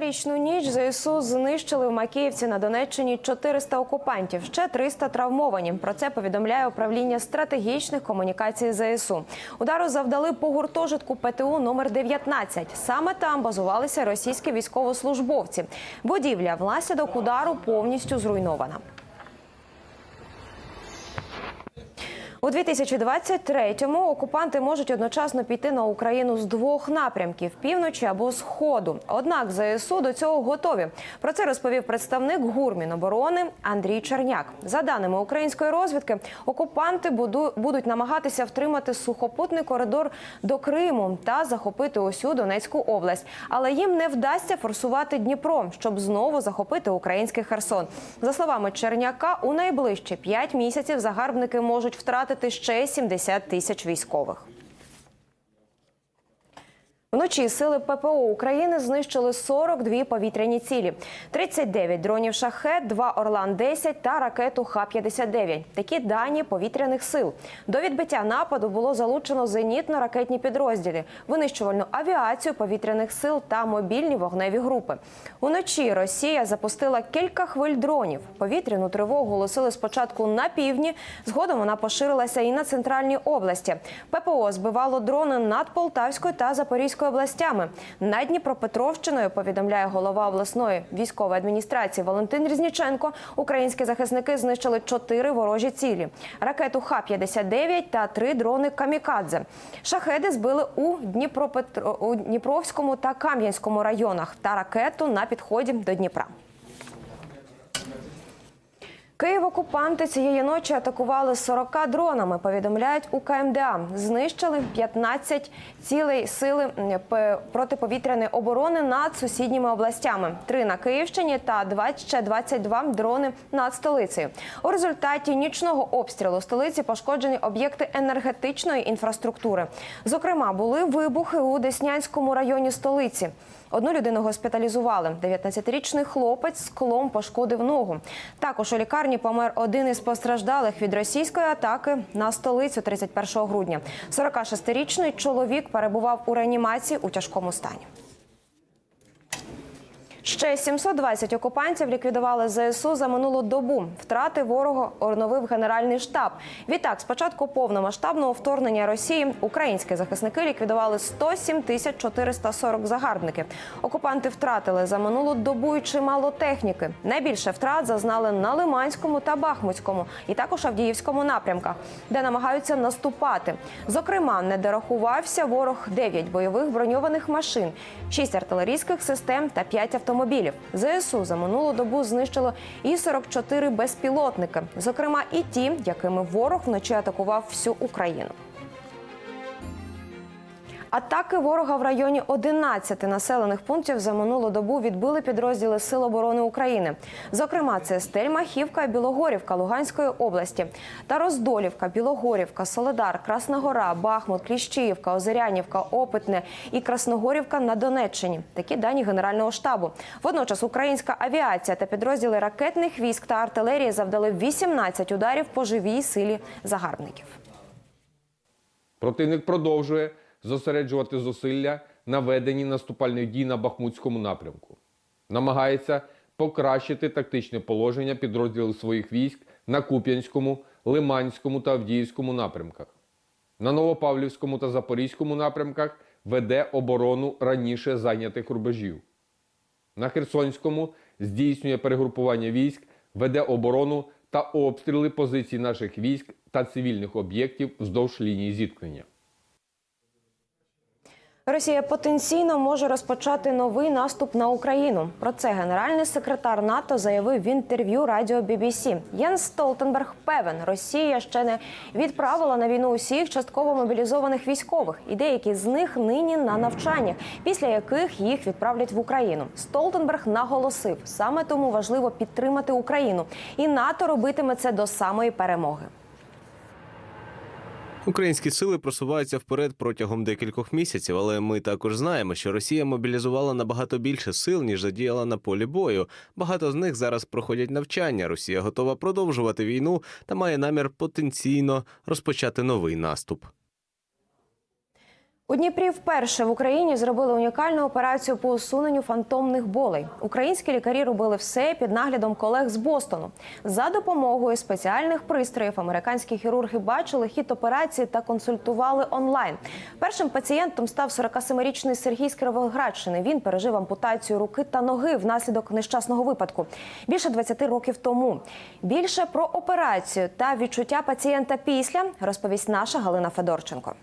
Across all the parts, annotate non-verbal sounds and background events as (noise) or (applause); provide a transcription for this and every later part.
Новорічну ніч ЗСУ знищили в Макіївці на Донеччині 400 окупантів, ще 300 травмовані. Про це повідомляє управління стратегічних комунікацій ЗСУ. Удару завдали по гуртожитку ПТУ номер 19. Саме там базувалися російські військовослужбовці. Будівля внаслідок удару повністю зруйнована. У 2023-му окупанти можуть одночасно піти на Україну з двох напрямків півночі або сходу. Однак ЗСУ до цього готові. Про це розповів представник ГУР Міноборони Андрій Черняк. За даними української розвідки, окупанти будуть намагатися втримати сухопутний коридор до Криму та захопити усю Донецьку область. Але їм не вдасться форсувати Дніпро, щоб знову захопити український Херсон. За словами Черняка, у найближчі 5 місяців загарбники можуть втратити ще 70 тисяч військових. Вночі сили ППО України знищили 42 повітряні цілі, 39 дронів шахет, 2 Орлан-10 та ракету Х-59. Такі дані повітряних сил. До відбиття нападу було залучено зенітно-ракетні підрозділи, винищувальну авіацію повітряних сил та мобільні вогневі групи. Уночі Росія запустила кілька хвиль дронів. Повітряну тривогу оголосили спочатку на півдні, згодом вона поширилася і на центральній області. ППО збивало дрони над Полтавською та Запорізькою областями. Над Дніпропетровщиною повідомляє голова обласної військової адміністрації Валентин Різніченко. Українські захисники знищили чотири ворожі цілі: ракету Х-59 та три дрони Камікадзе. Шахеди збили у Дніпропетро... у Дніпровському та Кам'янському районах та ракету на підході до Дніпра. Київ окупанти цієї ночі атакували 40 дронами. Повідомляють у КМДА. Знищили 15 цілей сили протиповітряної оборони над сусідніми областями. Три на Київщині та 20, ще 22 дрони над столицею. У результаті нічного обстрілу столиці пошкоджені об'єкти енергетичної інфраструктури. Зокрема, були вибухи у Деснянському районі столиці. Одну людину госпіталізували. 19-річний хлопець склом пошкодив ногу. Також у лікарні помер один із постраждалих від російської атаки на столицю 31 грудня. 46-річний чоловік перебував у реанімації у тяжкому стані. Ще 720 окупантів ліквідували ЗСУ за минулу добу. Втрати ворога оновив Генеральний штаб. Відтак, з початку повномасштабного вторгнення Росії українські захисники ліквідували 107 тисяч 440 загарбників. Окупанти втратили за минулу добу й чимало техніки. Найбільше втрат зазнали на Лиманському та Бахмутському, і також Авдіївському напрямках, де намагаються наступати. Зокрема, не дорахувався ворог 9 бойових броньованих машин, 6 артилерійських систем та 5 автомобілів. ЗСУ за минулу добу знищило і 44 безпілотники, зокрема і ті, якими ворог вночі атакував всю Україну. Атаки ворога в районі 11 населених пунктів за минулу добу відбили підрозділи Сил оборони України. Зокрема, це Стельмахівка, Білогорівка Луганської області та Роздолівка, Білогорівка, Соледар, Красна Гора, Бахмут, Кліщіївка, Озерянівка, Опитне і Красногорівка на Донеччині. Такі дані Генерального штабу. Водночас українська авіація та підрозділи ракетних військ та артилерії завдали 18 ударів по живій силі загарбників. Противник продовжує зосереджувати зусилля на веденні наступальних дій на Бахмутському напрямку. Намагається покращити тактичне положення підрозділів своїх військ на Куп'янському, Лиманському та Авдіївському напрямках. На Новопавлівському та Запорізькому напрямках веде оборону раніше зайнятих рубежів. На Херсонському здійснює перегрупування військ, веде оборону та обстріли позицій наших військ та цивільних об'єктів вздовж лінії зіткнення. Росія потенційно може розпочати новий наступ на Україну. Про це генеральний секретар НАТО заявив в інтерв'ю радіо BBC. Єнс Столтенберг певен, Росія ще не відправила на війну усіх частково мобілізованих військових, і деякі з них нині на навчаннях, після яких їх відправлять в Україну. Столтенберг наголосив, саме тому важливо підтримати Україну, і НАТО робитиме це до самої перемоги. Українські сили просуваються вперед протягом декількох місяців, але ми також знаємо, що Росія мобілізувала набагато більше сил, ніж задіяла на полі бою. Багато з них зараз проходять навчання. Росія готова продовжувати війну та має намір потенційно розпочати новий наступ. У Дніпрі вперше в Україні зробили унікальну операцію по усуненню фантомних болей. Українські лікарі робили все під наглядом колег з Бостону. За допомогою спеціальних пристроїв американські хірурги бачили хід операції та консультували онлайн. Першим пацієнтом став 47-річний Сергій з Кировоградщини. Він пережив ампутацію руки та ноги внаслідок нещасного випадку більше 20 років тому. Більше про операцію та відчуття пацієнта після розповість наша Галина Федорченко.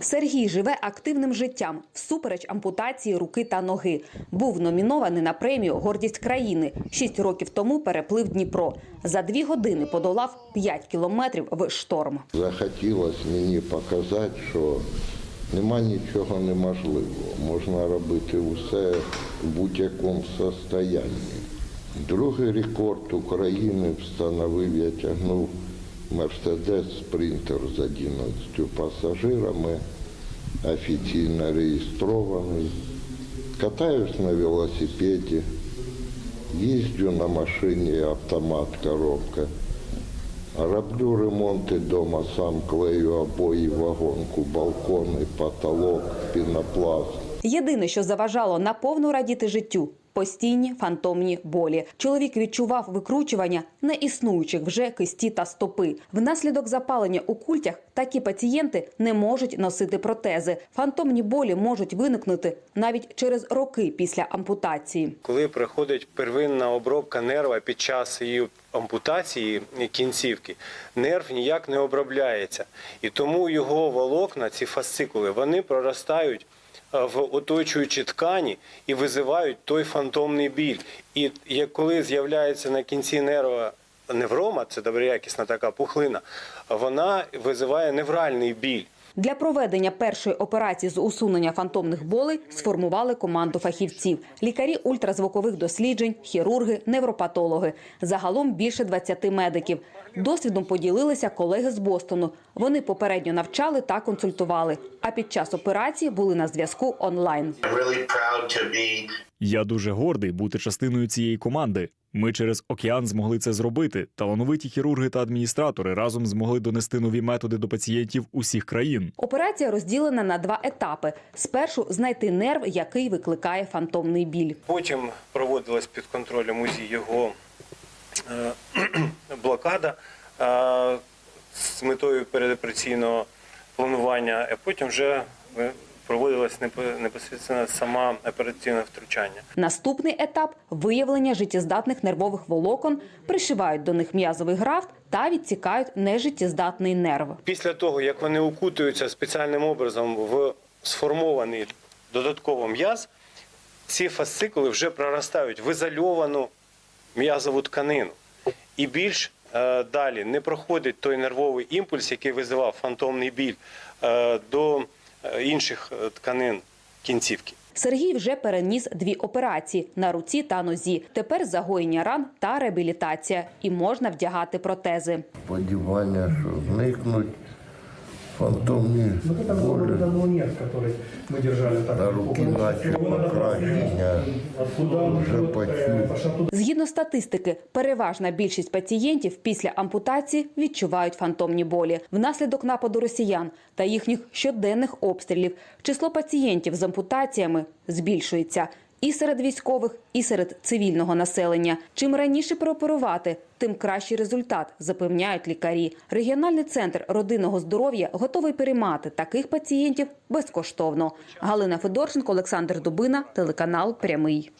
Сергій живе активним життям всупереч ампутації руки та ноги. Був номінований на премію Гордість країни. Шість років тому переплив Дніпро. За дві години подолав 5 кілометрів в шторм. Захотілося мені показати, що нема нічого неможливого. Можна робити усе в будь-якому состоянні. Другий рекорд України встановив, я тягнув Мерседес Спринтер з 11 пасажирами, офіційно реєстрований. Катаюсь на велосипеді, їздю на машині автомат коробка. Роблю ремонти вдома, сам клею обої, вагонку, балкони, потолок, пінопласт. Єдине, що заважало наповну радіти життю постійні фантомні болі. Чоловік відчував викручування неіснуючих вже кисті та стопи. Внаслідок запалення у культях такі пацієнти не можуть носити протези. Фантомні болі можуть виникнути навіть через роки після ампутації. коли приходить первинна обробка нерва під час її ампутації кінцівки, нерв ніяк не обробляється. І тому його волокна, ці фасцикули, вони проростають е, в оточуючі ткані і визивають той фантомний біль. І як коли з'являється на кінці нерва неврома, це доброякісна така пухлина, вона визиває невральний біль. Для проведення першої операції з усунення фантомних болей сформували команду фахівців: лікарі ультразвукових досліджень, хірурги, невропатологи. Загалом більше 20 медиків. Досвідом поділилися колеги з Бостону. Вони попередньо навчали та консультували. А під час операції були на зв'язку онлайн. Я дуже гордий бути частиною цієї команди. Ми через океан змогли це зробити. Талановиті хірурги та адміністратори разом змогли донести нові методи до пацієнтів усіх країн. Операція розділена на два етапи: спершу знайти нерв, який викликає фантомний біль. Потім проводилась під контролем УЗІ його е, (clears throat) блокада е, з метою передопераційного планування, а потім вже е, проводилось непо- непосередньо сама операційне втручання. Наступний етап виявлення життєздатних нервових волокон, пришивають до них м'язовий графт та відсікають нежиттєздатний нерв. Після того, як вони укутуються спеціальним образом в сформований додатково м'яз, ці фасцикули вже проростають в ізольовану м'язову тканину. І більш е, далі не проходить той нервовий імпульс, який визивав фантомний біль е, до інших е, тканин кінцівки. Сергій вже переніс дві операції на руці та нозі. Тепер загоєння ран та реабілітація, і можна вдягати протези. Сподівання, що зникнуть фантомні Вот это был, вот болі. это был нерв, который мы держали так. На руки наче покращення. Откуда он Вже идет, почув. э, пошла туда. Згідно статистики, переважна більшість пацієнтів після ампутації відчувають фантомні болі внаслідок нападу росіян та їхніх щоденних обстрілів. Число пацієнтів з ампутаціями збільшується і серед військових, і серед цивільного населення. Чим раніше прооперувати, тим кращий результат, запевняють лікарі. Регіональний центр родинного здоров'я готовий переймати таких пацієнтів безкоштовно. Галина Федорченко, Олександр Дубина, телеканал Прямий.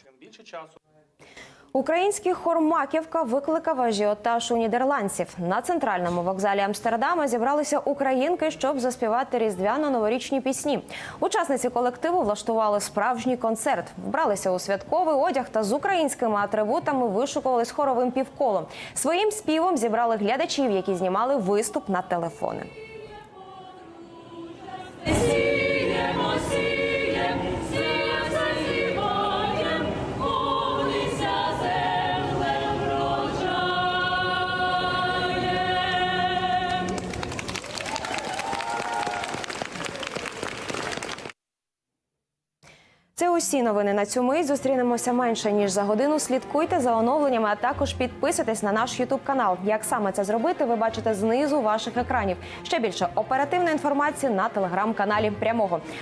Український хор Маківка викликав ажіотаж у нідерландців. На центральному вокзалі Амстердама зібралися українки, щоб заспівати різдвяно-новорічні пісні. Учасниці колективу влаштували справжній концерт, вбралися у святковий одяг та з українськими атрибутами вишукувались хоровим півколом. Своїм співом зібрали глядачів, які знімали виступ на телефони. Усі новини на цю мить. Зустрінемося менше ніж за годину. Слідкуйте за оновленнями, а також підписуйтесь на наш Ютуб канал. Як саме це зробити, ви бачите знизу ваших екранів. Ще більше оперативної інформації на телеграм-каналі прямого.